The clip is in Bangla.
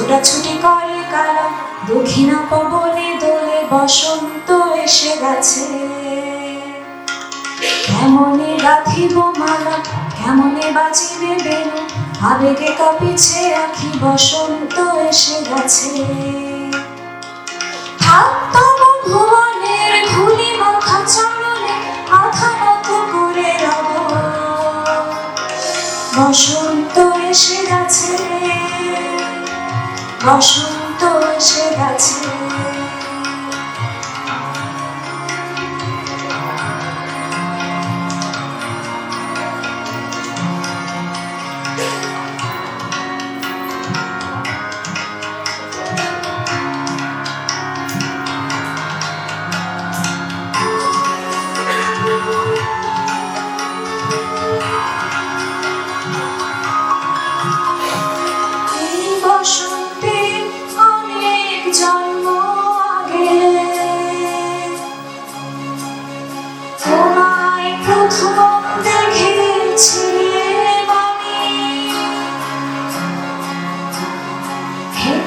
ছোটাছুটি করে কারা? দক্ষিণা পবনে দোলে বসন্ত এসে গেছে। কেমনে গাঁথিব মালা, কেমনে বাজিবে বেনু? আবেগে কাঁপিছে আখি, বসন্ত এসে গেছে। থাক তব ভুবনের ধুলি মাখা চরণে, মাথা নত করে রব। বসন্ত এসে গেছে। বসন্ত এসে